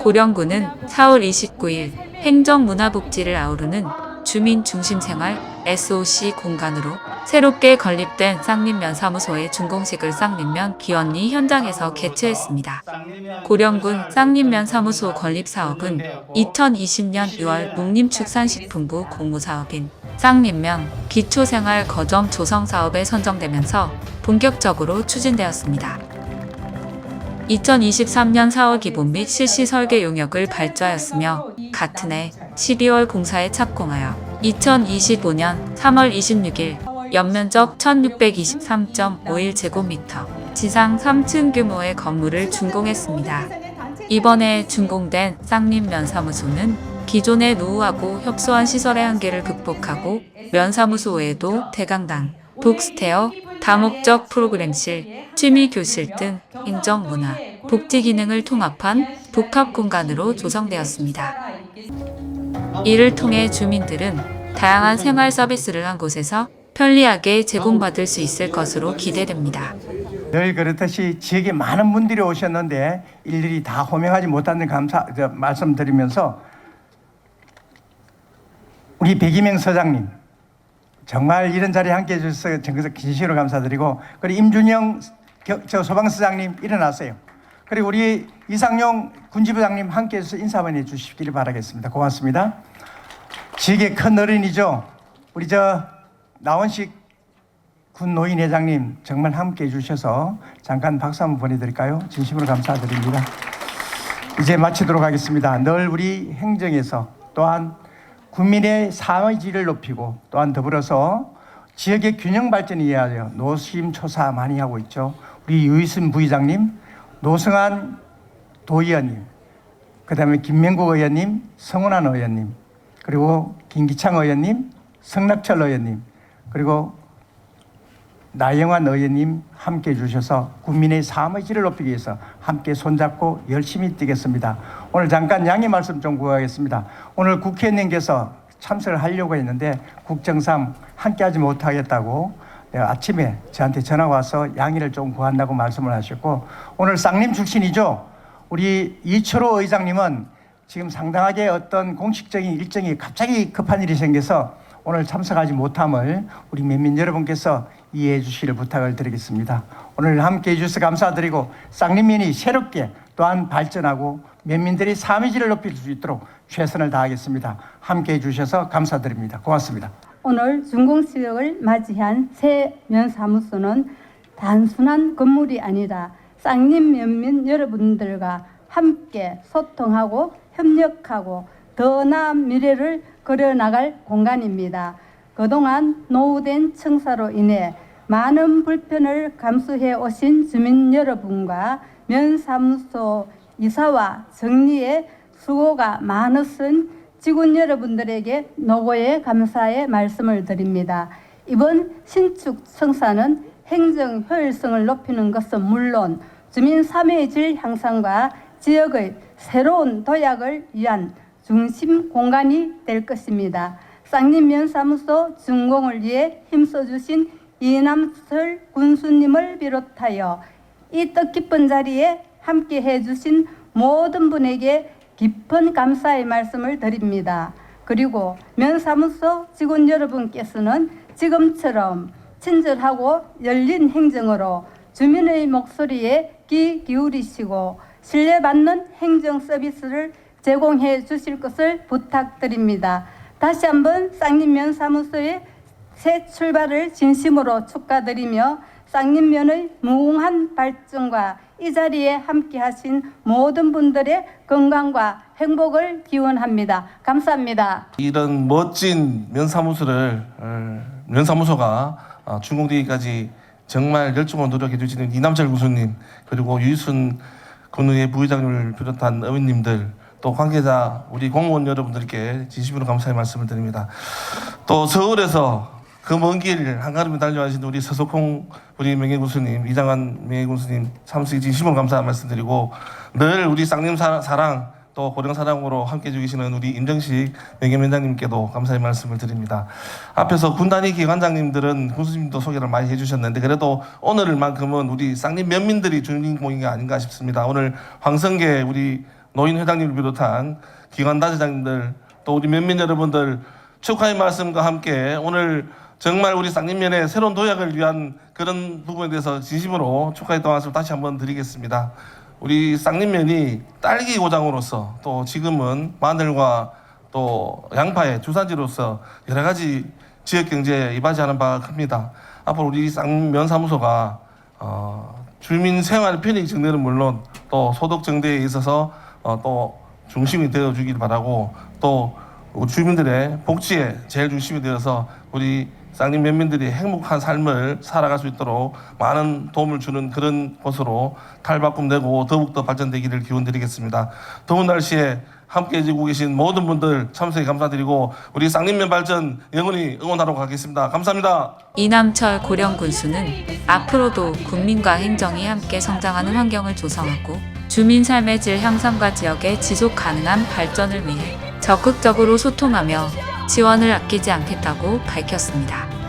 고령군은 4월 29일 행정문화복지를 아우르는 주민 중심 생활 SOC 공간으로 새롭게 건립된 쌍림면 사무소의 준공식을 쌍림면 기원리 현장에서 개최했습니다. 고령군 쌍림면 사무소 건립 사업은 2020년 6월 농림축산식품부 공모사업인 쌍림면 기초생활 거점 조성 사업에 선정되면서 본격적으로 추진되었습니다. 2023년 4월 기본 및 실시 설계 용역을 발주하였으며 같은 해 12월 공사에 착공하여 2025년 3월 26일 연면적 1623.51제곱미터 지상 3층 규모의 건물을 준공했습니다. 이번에 준공된 쌍림면 사무소는 기존의 노후하고 협소한 시설의 한계를 극복하고 면사무소 외에도 대강당, 북스테어, 다목적 프로그램실, 취미 교실 등 행정문화, 복지 기능을 통합한 복합 공간으로 조성되었습니다. 이를 통해 주민들은 다양한 생활 서비스를 한 곳에서 편리하게 제공받을 수 있을 것으로 기대됩니다. 늘 그렇듯이 지역에 많은 분들이 오셨는데 일일이 다 호명하지 못하는 감사 저, 말씀드리면서 우리 백이명 서장님 정말 이런 자리에 함께 해주셔서 정말 진심으로 감사드리고 그리고 임준영 겨- 저 소방서장님 일어나세요. 그리고 우리 이상용 군지부장님 함께 해서 인사 한번 해주시기를 바라겠습니다. 고맙습니다. 지역의 큰 어른이죠. 우리 저 나원식 군 노인회장님 정말 함께 해주셔서 잠깐 박수 한번 보내드릴까요? 진심으로 감사드립니다. 이제 마치도록 하겠습니다. 늘 우리 행정에서 또한 국민의 삶의 질을 높이고 또한 더불어서 지역의 균형 발전을 위하여 노심초사 많이 하고 있죠. 우리 유이순 부의장님, 노승한 도의원님, 그 다음에 김명국 의원님, 성원한 의원님, 그리고 김기창 의원님, 성낙철 의원님, 그리고 나영환 의원님 함께 해주셔서 국민의 삶의 질을 높이기 위해서 함께 손잡고 열심히 뛰겠습니다. 오늘 잠깐 양해 말씀 좀 구하겠습니다. 오늘 국회의원님께서 참석을 하려고 했는데 국정상 함께하지 못하겠다고 아침에 저한테 전화가 와서 양해를 좀 구한다고 말씀을 하셨고 오늘 쌍림 출신이죠. 우리 이철호 의장님은 지금 상당하게 어떤 공식적인 일정이 갑자기 급한 일이 생겨서 오늘 참석하지 못함을 우리 면민 여러분께서 이해해 주시를 부탁을 드리겠습니다. 오늘 함께 해주셔서 감사드리고 쌍림면이 새롭게 또한 발전하고 면민들이 삶의 질을 높일 수 있도록 최선을 다하겠습니다. 함께 해주셔서 감사드립니다. 고맙습니다. 오늘 준공식을 맞이한 새 면사무소는 단순한 건물이 아니라 쌍림 면민 여러분들과 함께 소통하고 협력하고 더 나은 미래를 그려나갈 공간입니다. 그동안 노후된 청사로 인해 많은 불편을 감수해 오신 주민 여러분과 면사무소 이사와 정리에 수고가 많으신 직원 여러분들에게 노고의 감사의 말씀을 드립니다. 이번 신축 청사는 행정 효율성을 높이는 것은 물론 주민 삶의 질 향상과 지역의 새로운 도약을 위한 중심 공간이 될 것입니다. 쌍림면 사무소 준공을 위해 힘써주신 이남설 군수님을 비롯하여 이 뜻깊은 자리에 함께 해주신 모든 분에게 깊은 감사의 말씀을 드립니다. 그리고 면사무소 직원 여러분께서는 지금처럼 친절하고 열린 행정으로 주민의 목소리에 귀 기울이시고 신뢰받는 행정 서비스를 제공해 주실 것을 부탁드립니다. 다시 한번 쌍림면 사무소의 새 출발을 진심으로 축하드리며 쌍림면의 무궁한 발전과 이 자리에 함께 하신 모든 분들의 건강과 행복을 기원합니다. 감사합니다. 이런 멋진 면사무소를 어, 면사무소가 어, 준공되기까지 정말 열정으로 노력해 주시는 이남철 교수님 그리고 유순 군의회 부의장님을 비롯한 의원님들 또 관계자 우리 공무원 여러분들께 진심으로 감사의 말씀을 드립니다. 또 서울에서 그 먼 길 한가름에 달려가신 우리 서석홍 우리 명예군수님, 이장한 명예군수님 참석해 진심으로 감사 말씀드리고 늘 우리 쌍님 사- 사랑 또 고령 사랑으로 함께 해주시는 우리 임정식 명예위원장님께도 감사의 말씀을 드립니다. 앞에서 군단위 기관장님들은 군수님도 소개를 많이 해주셨는데 그래도 오늘만큼은 우리 쌍님 면민들이 주인공이 아닌가 싶습니다. 오늘 황성계 우리 노인 회장님을 비롯한 기관 단체장님들 또 우리 면민 여러분들 축하의 말씀과 함께 오늘 정말 우리 쌍림면의 새로운 도약을 위한 그런 부분에 대해서 진심으로 축하의 말씀 다시 한번 드리겠습니다. 우리 쌍림면이 딸기 고장으로서 또 지금은 마늘과 또 양파의 주산지로서 여러 가지 지역 경제에 이바지하는 바가 큽니다. 앞으로 우리 쌍면 사무소가 어, 주민 생활 편익 증대는 물론 또 소득 증대에 있어서 어, 또 중심이 되어 주길 바라고 또 주민들의 복지에 제일 중심이 되어서 우리 쌍림 면민들이 행복한 삶을 살아갈 수 있도록 많은 도움을 주는 그런 곳으로 탈바꿈되고 더욱더 발전되기를 기원드리겠습니다. 더운 날씨에 함께 해주고 계신 모든 분들 참석에 감사드리고 우리 쌍림면 발전 영원히 응원하러 가겠습니다. 감사합니다. 이남철 고령 군수는 앞으로도 국민과 행정이 함께 성장하는 환경을 조성하고 주민 삶의 질 향상과 지역의 지속 가능한 발전을 위해 적극적으로 소통하며 지원을 아끼지 않겠다고 밝혔습니다.